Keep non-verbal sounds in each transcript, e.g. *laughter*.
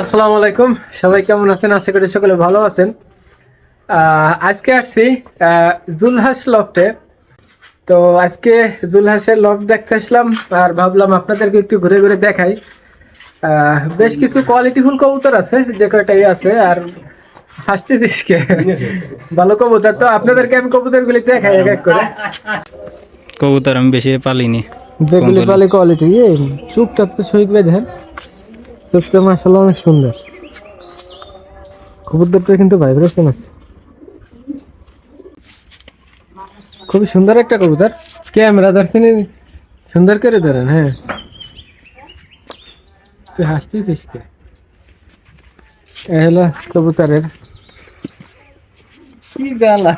আসসালামু আলাইকুম সবাই কেমন আছেন? আশা করি সকলে ভালো আছেন। আজকে আসছি জুলহাস লফটে। তো আজকে জুলহাসের লফট দেখতে আসলাম আর ভাবলাম আপনাদেরকে একটু ঘুরে ঘুরে দেখাই। বেশ কিছু কোয়ালিটিফুল কবুতর আছে যে কয়টাই আছে আর হাসতে দিসকে ভালো কবুতর। তো আপনাদেরকে আমি কবুতরগুলি দেখাই এক এক করে। কবুতর আমি বেশি পালিনি। যেগুলি পালে কোয়ালিটি চুপটা তো শহীদ ভাই চুপটা মাসাল্লাহ অনেক সুন্দর। কবুতরটা কিন্তু ভাইব্রেশন আছে। খুবই সুন্দর একটা কবুতর। ক্যামেরা ধরছেন সুন্দর করে ধরেন হ্যাঁ। তুই হাসতেছিস কে? হলো কবুতরের। কি জ্বালা।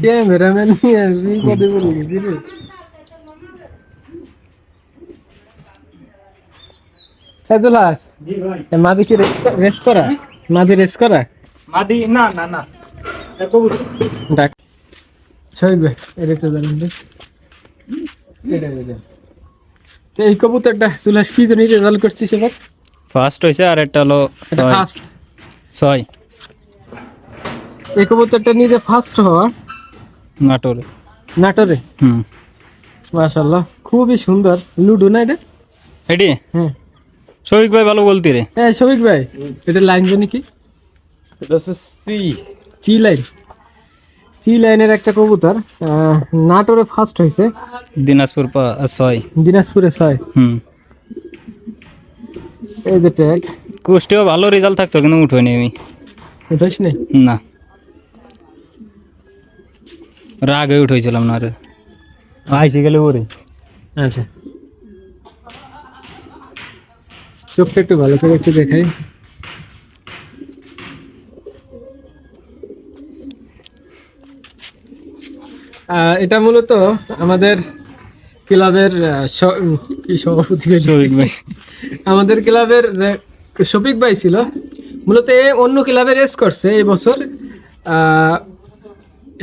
ক্যামেরাম্যান নিয়ে বিপদে বলে গেছি রে? ফেজুলাস এ মাদি কি রেস করা? মাদি রেস করা? মাদি না না না। ডাক একটু জানেন তো? এই কবুতরটা সুলাস কি রেজাল্ট করছিস এবার? ফার্স্ট হয়েছে আর একটা হলো ফার্স্ট ছয়। এই কবুতরটা নিজে ফার্স্ট হওয়া? নাটোর। নাটোরে? হুম। মাশাল্লাহ খুবই সুন্দর। লুডো না এটা? এটি? হ্যাঁ। শফিক ভাই ভালো বলতি রে। হ্যাঁ শফিক ভাই এটা লাইন জানি কি? এটা হচ্ছে সি চি লাইন চি লাইনের একটা কবুতর নাটোরে ফার্স্ট হয়েছে। দিনাজপুর পা ছয়। দিনাজপুরে ছয়। হুম। এই যে ট্যাগ কুষ্টিও ভালো রেজাল্ট থাকতো কিন্তু উঠোনি আমি। উঠাইস নাই না। রাগে উঠেছিলাম না রে। আইসে গেলে ওরে আচ্ছা। চোখটা একটু ভালো করে একটু দেখাই। এটা মূলত আমাদের ক্লাবের কি সভাপতি আমাদের ক্লাবের যে শফিক ভাই ছিল মূলত এ অন্য ক্লাবে রেস করছে এই বছর। আহ,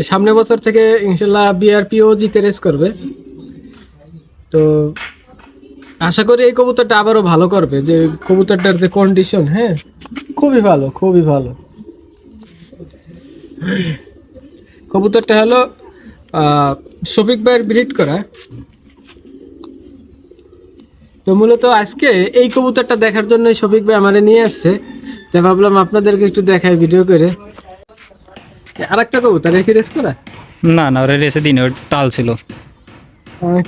সামনে বছর থেকে ইনশাল্লাহ বিআরপিও জিতে রেস করবে। তো আশা করি এই কবুতরটা আবারও ভালো করবে। যে কবুতরটার যে কন্ডিশন হ্যাঁ? খুবই ভালো খুবই ভালো। কবুতরটা হলো শফিক ভাইয়ের ব্রিড করা। তো মূলত আজকে এই কবুতরটা দেখার জন্য শফিক ভাই আমারে নিয়ে আসছে। তো ভাবলাম আপনাদেরকে একটু দেখাই ভিডিও করে। আর একটা কবুতর একই রেস করা? না না ওরা রেসে দিন ওর টাল ছিল।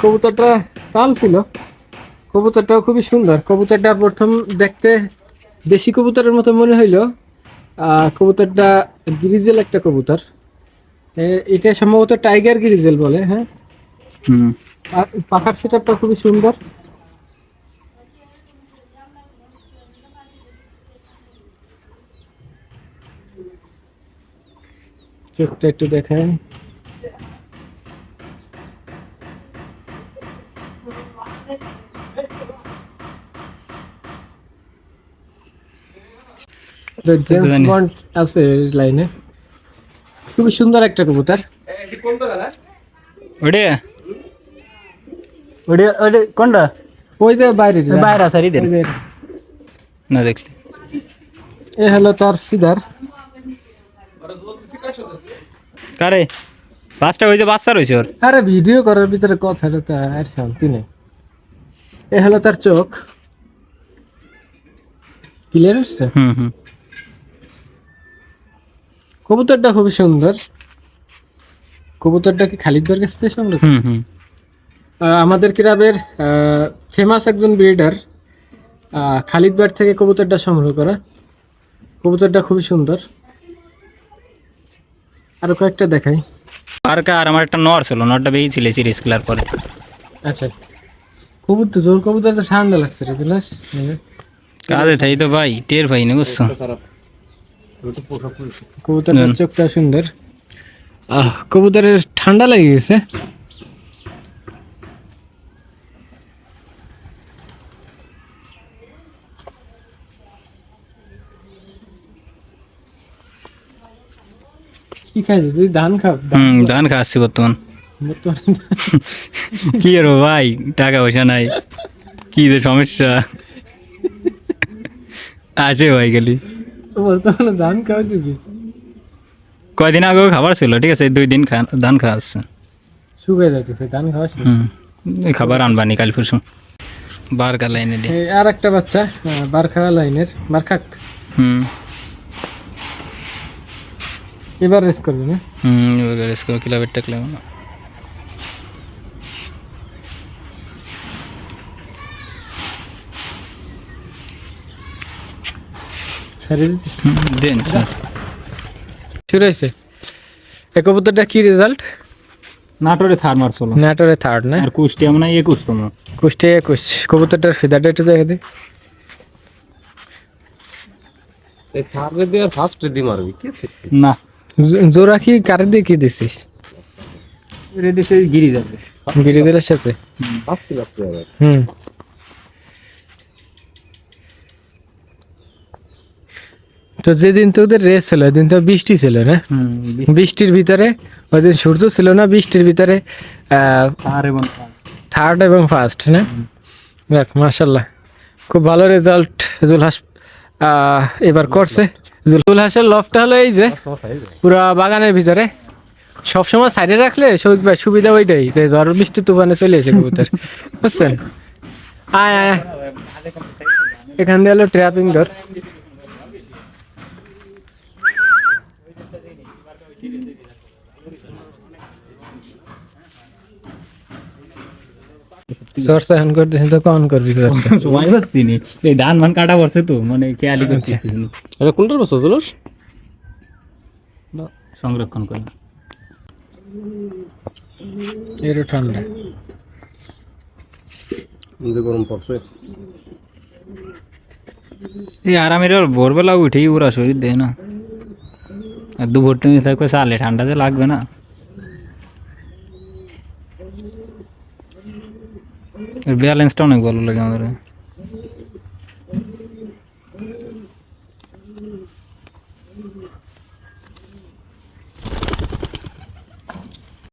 কবুতরটা টাল ছিল। কবুতরটাও খুবই সুন্দর। কবুতরটা প্রথম দেখতে দেশি কবুতরের মতো মনে হইল। কবুতরটা গ্রিজেল একটা কবুতর। এটা সম্ভবত টাইগার গ্রিজেল বলে হ্যাঁ? পাখার সেটআপটা খুবই সুন্দর। চোখটা একটু দেখায় জেমস বন্ড আছে লাইনে খুবই সুন্দর একটা কবুতর। ওটা ওটা ওটা কোনটা? ওই যে বাইরে বাইরে আছে না দেখলি। এ হলো তার সিদার। কারে? পাঁচটা হয়েছে বাচ্চা রয়েছে ওর। আরে ভিডিও করার ভিতরে কথাটা তো আর শান্তি নেই। এ হলো তার চোখ। ক্লিয়ার হচ্ছে? হুম হুম। কবুতরটা খুবই সুন্দর। কবুতরটা কি খালিদবার কাছ থেকে সংগ্রহ? হুম হুম। আমাদের ক্লাবের ফেমাস একজন ব্রিডার খালিদ বার থেকে কবুতরটা সংগ্রহ করা। কবুতরটা খুবই সুন্দর। আরও কয়েকটা দেখাই। আর কা আর আমার একটা নর ছিল নরটা বেরিয়েছিল সিরিজ খেলার পরে। আচ্ছা। কবুতর জোর কবুতর তো ঠান্ডা লাগছে রে দিলাস কাজে থাই তো ভাই টের ভাই না বুঝছ কবুতরের হুম। চোখটা সুন্দর। আহ কবুতরের ঠান্ডা লেগে গেছে। কি খাইছিস তুই ধান খাও। হুম ধান খাচ্ছি বর্তমান। কি রে ভাই? টাকা পয়সা নাই। কি যে সমস্যা। আছে হয়ে গেলি বর্তমানে ধান কয়দিন আগেও খাবার ছিল ঠিক আছে দুই দিন ধান খাওয়া হচ্ছে। শুকিয়ে যাচ্ছে ধান খাওয়া। হুম এই খাবার আনবানি কাল পরশু। বারকা লাইনে দিয়ে আর একটা বাচ্চা আহ, বারখা লাইনের বারখাক হুম। এবার রেস করবে না? হুম এবার রেস করে ক্লাবের টেকলে সারিয়ে দিতিস দেন শুরু হয়েছে এ কবুতরটা কি রেজাল্ট নাটোরে থার মারছিল নাটোরে থার্ড না আর কুষ্টিয়া মানে একুশতম কুষ্টি একুশ কবুতরটার ফিদারটা একটু দেখে দিই থার্ডে দিয়ে আর ফার্স্টে দিয়ে মারবি কি না জো- জোড়া কি কারে দিয়ে কি দিছিস এর দেশে গিরি যাবে গিরিদের সাথে ফার্স্ট ক্লাস হুম তো যেদিন তোদের রেস ছিল ওই দিন তো বৃষ্টি ছিল না? বৃষ্টির ভিতরে ওই দিন সূর্য ছিল না বৃষ্টির ভিতরে থার্ড এবং ফার্স্ট না? দেখ মাশাল্লাহ খুব ভালো রেজাল্ট জুলহাস এবার করছে। জুলহাসের লফটা হলো এই যে পুরো বাগানের ভিতরে। সবসময় সাইডে রাখলে সৌভিক ভাই সুবিধা ওইটাই যে ঝড় বৃষ্টি তুফানে চলে এসে কবুতর। বুঝছেন? আয় আয় আয়। এখান দিয়ে হলো ট্র্যাপিং ডোর চর্চা এখন করতেছেন তো কন করবি চর্চা *laughs* সময় পাচ্ছি নি। এই ধান মান কাটা পড়ছে তো মানে খেয়ালি করতে এটা কোনটার বছর জুলস? সংরক্ষণ করে। এর ঠান্ডা। গরম পড়ছে। এই আরামের ভোরবেলা উঠেই ওরা শরীর দেয় না। আর দুপুর টাইমে থাকবে চালে ঠান্ডাতে লাগবে না। ব্যালেন্সটা অনেক ভালো লাগে আমাদের।